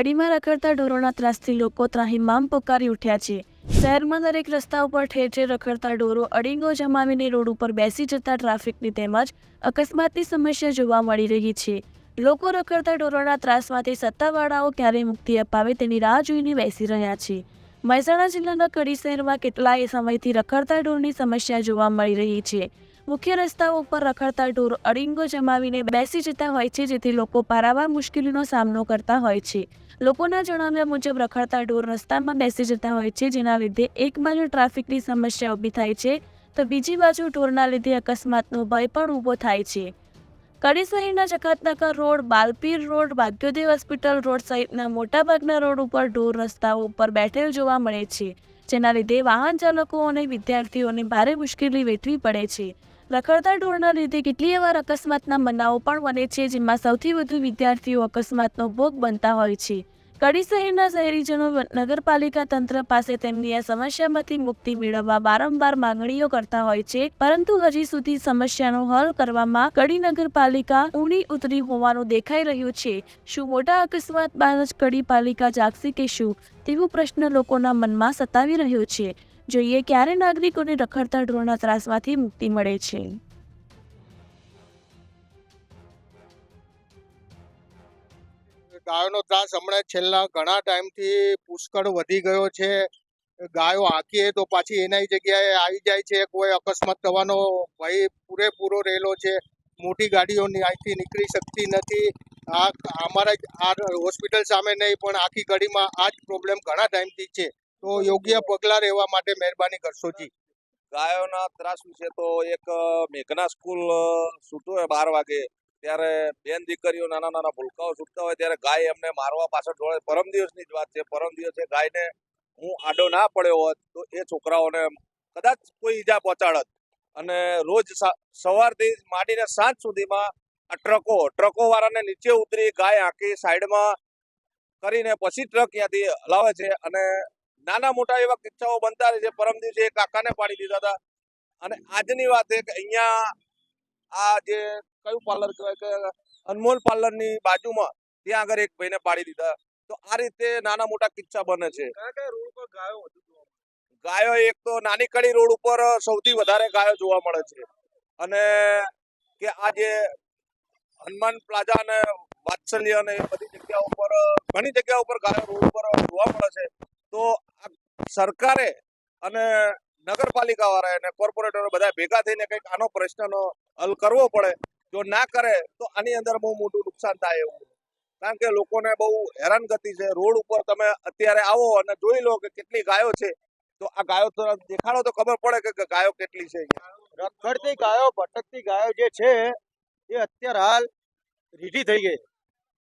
ગાડીમાં રખડતા ઢોરોના ત્રાસથી લોકો ત્રાહિમામ પોકારી ઉઠ્યા છે. શહેરમાં દરેક રસ્તા ઉપર ઠેર ઠેર રખડતા ઢોરો અડીંગો જમાવીને રોડ ઉપર બેસી જતા ટ્રાફિકની તેમજ અકસ્માતની સમસ્યા જોવા મળી રહી છે. લોકો રખડતા ઢોરોના ત્રાસમાંથી સત્તાવાળાઓ ક્યારે મુક્તિ અપાવે તેની રાહ જોઈને બેસી રહ્યા છે. મહેસાણા જિલ્લાના કડી શહેરમાં કેટલાય સમયથી રખડતા ઢોરની સમસ્યા જોવા મળી રહી છે. મુખ્ય રસ્તાઓ ઉપર રખડતા ઢોર અડીંગો જમાવીને બેસી જતા હોય છે, જેથી લોકો પારાવાર મુશ્કેલીનો સામનો કરતા હોય છે. લોકોના જણાવ્યા મુજબ, રખડતા ઢોર રસ્તામાં બેસી જતા હોય છે, જેના લીધે એક બાજુ ટ્રાફિકની સમસ્યા ઊભી થાય છે, તો બીજી બાજુ ઢોરના લીધે અકસ્માતનો ભય પણ ઊભો થાય છે. કડી શહેરના Jakatnagar road, Balpir road Bhagyodev hospital road સહિતના મોટાભાગના રોડ ઉપર ઢોર રસ્તાઓ ઉપર બેઠેલ જોવા મળે છે. જેના લીધે વાહન ચાલકો અને વિદ્યાર્થીઓને ભારે મુશ્કેલી વેઠવી પડે છે. રખડતા ઢોરના લીધે કેટલીય વાર અકસ્માતના બનાવો પણ બને છે જેમાં સૌથી વધુ વિદ્યાર્થીઓ અકસ્માતનો ભોગ બનતા હોય છે. કડી શહેરના શહેરીજનો નગરપાલિકા તંત્ર પાસે તેમની આ સમસ્યામાંથી મુક્તિ મેળવવા વારંવાર માંગણીઓ કરતા હોય છે. પરંતુ હજી સુધી સમસ્યાનો હલ કરવામાં કડી નગરપાલિકા ઊણી ઉતરી હોવાનું દેખાઈ રહ્યું છે. શું મોટા અકસ્માત બાદ જ કડી પાલિકા જાગશે કે શું? તેવો પ્રશ્ન લોકોના મનમાં સતાવી રહ્યો છે. જોઈએ ક્યારે નાગરિકોને રખડતા ઢોરના ત્રાસમાંથી મુક્તિ મળે છે. ગાયોનો ત્રાસ હમણાં છેલ્લા ઘણા ટાઈમથી પુષ્કળ વધી ગયો છે. ગાયો હાંકીએ તો પાછી એના જગ્યાએ આવી જાય છે. કોઈ અકસ્માત થવાનો ભય પૂરેપૂરો રહેલો છે. મોટી ગાડીઓ ની અહીંથી નીકળી શકતી નથી. આ અમારા જ, આ હોસ્પિટલ સામે નહીં, પણ આખી ગળીમાં આ જ પ્રોબ્લેમ ઘણા ટાઈમથી છે. તો યોગ્ય પગલાં રહેવા માટે મહેરબાની કરશો જી. ગાયોના ત્રાસ વિશે તો એક મેઘના સ્કૂલ છૂટો બાર વાગે. ત્યારે બેન દીકરીઓ નાના નાના ભૂલકાઓ છૂટતા હોય ત્યારે ગાય એમને મારવા પાછળ જોડે પરમ દિવસની જ વાત છે. પરમ દિવસે ગાયને હું આડો ના પડ્યો હોત તો એ છોકરાઓને કદાચ કોઈ ઈજા પહોંચાડત. અને રોજ સવારથી માંડીને સાંજ સુધીમાં આ ટ્રકો ટ્રકો વાળાને નીચે ઉતરી ગાય આંકી સાઈડમાં કરીને પછી ટ્રક ત્યાંથી હલાવે છે અને નાના મોટા એવા કિસ્સાઓ બનતા રહે છે. પરમ દિવસે કાકાને પાડી દીધા હતા. અને આજની વાત એ કે અહીંયા આ જે કયું પાર્લર કહેવાય કે અનમોલ પાર્લરની બાજુમાં ત્યાં આગળ એક ભાઈને પાડી દીધા. તો આ રીતે નાના મોટા કિસ્સા બને છે. ગાયો એક તો નાની કડી રોડ ઉપર સૌથી વધારે ગાયો જોવા મળે છે. અને કે આ જે હનુમાન પ્લાઝા અને વાત્સલ્ય અને એ બધી જગ્યાઓ ઉપર ઘણી જગ્યાઓ ઉપર ગાયો રોડ ઉપર જોવા મળે છે. તો આ સરકારે અને નગરપાલિકા વાળા અને કોર્પોરેટરો બધા ભેગા થઈને કંઈક આનો પ્રશ્નનો હલ કરવો પડે. જો ના કરે, તો આની અંદર બહુ મોટું નુકસાન થાય એવું. કારણ કે લોકોને બહુ હેરાનગતિ છે. રોડ ઉપર તમે અત્યારે આવો અને જોઈ લો કે કેટલી ગાયો છે. તો આ ગાયો તો દેખાડો તો ખબર પડે કે- ગાયો કેટલી છે. રખડતી ગાયો, ભટકતી ગાયો જે છે, એ અત્યારે હાલ રીઢી થઈ ગઈ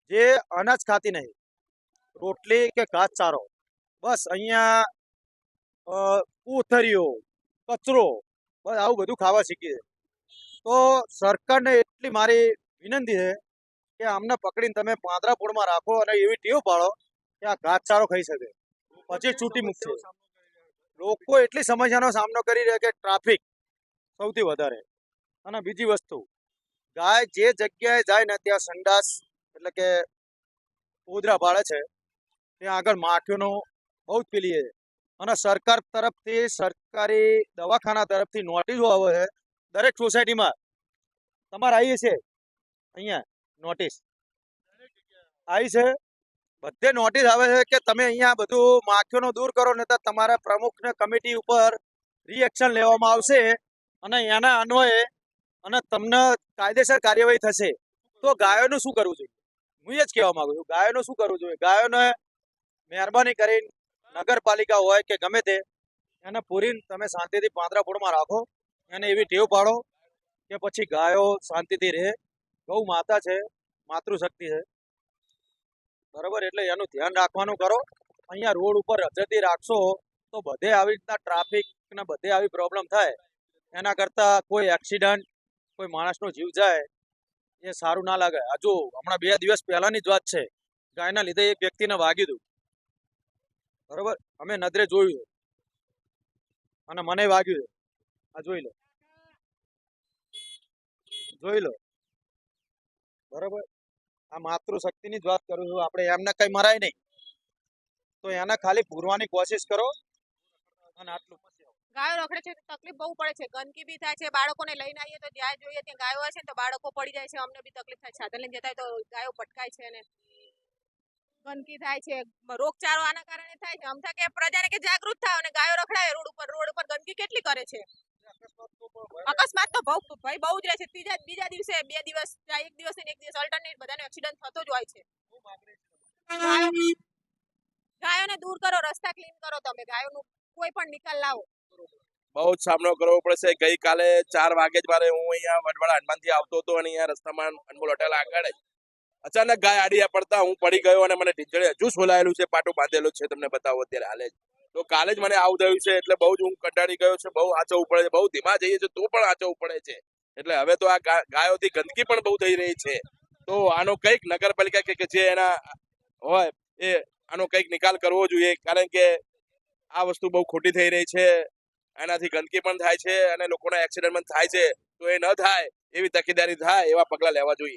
જે અનાજ ખાતી નહીં. રોટલી કે ઘાસ ચારો. બસ અહીંયા કોથળીઓ કચરો, બસ આવું બધું ખાવા શીખી તો સરકારને એટલી મારી વિનંતી છે કે આમને પકડીને તમે પાંદરા પોળમાં રાખો અને એવી ટેવ પાડો કે આ ઘાસચારો ખાઈ શકે. પછી છૂટી મૂકશે. લોકો એટલી સમસ્યાનો સામનો કરી રહ્યા કે ટ્રાફિક સૌથી વધારે. અને બીજી વસ્તુ, ગાય જે જગ્યાએ જાય ને ત્યાં સંડાસ એટલે કે ઉદરા પાડે છે, ત્યાં આગળ માખીઓનો બહુ જ પેલી છે અને સરકાર તરફથી, સરકારી દવાખાના તરફથી નોટિસો આવે છે દરેક સોસાયટીમાં તમારે આવી છે અહીંયા નોટિસ આવી છે. બધે નોટિસ આવે છે કે તમે અહીંયા બધું માખીઓનો દૂર કરો ને તો તમારા પ્રમુખને કમિટી ઉપર રિએક્શન લેવામાં આવશે અને એના અન્વયે અને તમને કાયદેસર કાર્યવાહી થશે. તો ગાયોનું શું કરવું જોઈએ? હું એ જ કહેવા માંગુ છું, ગાયોનું શું કરવું જોઈએ? ગાયોને મહેરબાની કરીને નગરપાલિકા હોય કે ગમે તે, એને પૂરીને તમે શાંતિથી પાંદરા ફૂડમાં રાખો. એને એવી ટેવ પાડો કે પછી ગાયો શાંતિથી રહે. ગૌ માતા છે, માતૃશક્તિ છે. બરોબર? એટલે એનું ધ્યાન રાખવાનું કરો. અહીંયા રોડ ઉપર રજતી રાખશો તો બધે આવી રીતના ટ્રાફિક ને બધે આવી પ્રોબ્લેમ થાય. એના કરતા કોઈ એક્સિડન્ટ કોઈ માણસનો જીવ જાય, એ સારું ના લાગે. હજુ હમણાં બે દિવસ પહેલાની જ વાત છે. ગાયના લીધે એક વ્યક્તિને વાગ્યું હતું બરોબર? અમે નદરે જોયું. અને મને વાગ્યું. આ જોઈ લો. જોઈ લો. બરોબર? આ માતૃશક્તિની જ વાત કરું છું. આપણે એમને કઈ મરાય નહીં. તો એને ખાલી પૂરવાની કોશિશ કરો અને આટલું ગાયો રખડે છે તકલીફ બહુ પડે છે. ગંદકી બી થાય છે. બાળકોને લઈને આવીએ તો જ્યાં જોઈએ ત્યાં ગાયો હોય છે ને તો બાળકો પડી જાય છે. અમને બી તકલીફ થાય સાધન લઈને જતા તો ગાયો પટકાય છે ને ગંદકી થાય છે. રોગચાળો આના કારણે થાય છે. આમ થાય કે પ્રજાને કે જાગૃત થાય અને ગાયો રખડાય રોડ ઉપર રોડ ઉપર ગંદકી કેટલી કરે છે? અકસ્માત તો બહુ, ભાઈ બહુ જ રહે છે. ત્રીજા, બીજા દિવસે, બે દિવસ એક દિવસ એક દિવસ અલ્ટરનેટ બધાને એક્સિડન્ટ થતો જ હોય છે. ગાયોને દૂર કરો, રસ્તા ક્લીન કરો તમે. ગાયોનું કોઈ પણ નિકાલ લાવો. બહુ જ સામનો કરવો પડશે. ગઈકાલે ચાર વાગે જ મારે હું અહીંયા વડવાડા હનુમાનથી આવતો હતો અને અહીંયા રસ્તામાં અનમોલ હોટેલ આગળ અચાનક ગાય આડીયા પડતા હું પડી ગયો અને મને ઢીંચળે હજુ સોલાયેલું છે. પાટું બાંધેલું છે. તમને બતાવો અત્યારે હાલે જ. તો કાલે જ મને આવું થયું છે, એટલે બહુ જ હું કંટાળી ગયો છે, બહુ આચવવું પડે છે, બહુ ધીમા જઈએ છે તો પણ આચવવું પડે છે. એટલે હવે તો આ ગાયોથી ગંદકી પણ બહુ થઈ રહી છે. તો આનો કંઈક નગરપાલિકા કે જે એના હોય, એ આનો કંઈક નિકાલ કરવો જોઈએ, કારણ કે આ વસ્તુ બહુ ખોટી થઈ રહી છે, એનાથી ગંદકી પણ થાય છે, અને લોકોના એક્સિડન્ટ પણ થાય છે, તો એ ન થાય, એવી તકેદારી થાય, એવા પગલાં લેવા જોઈએ.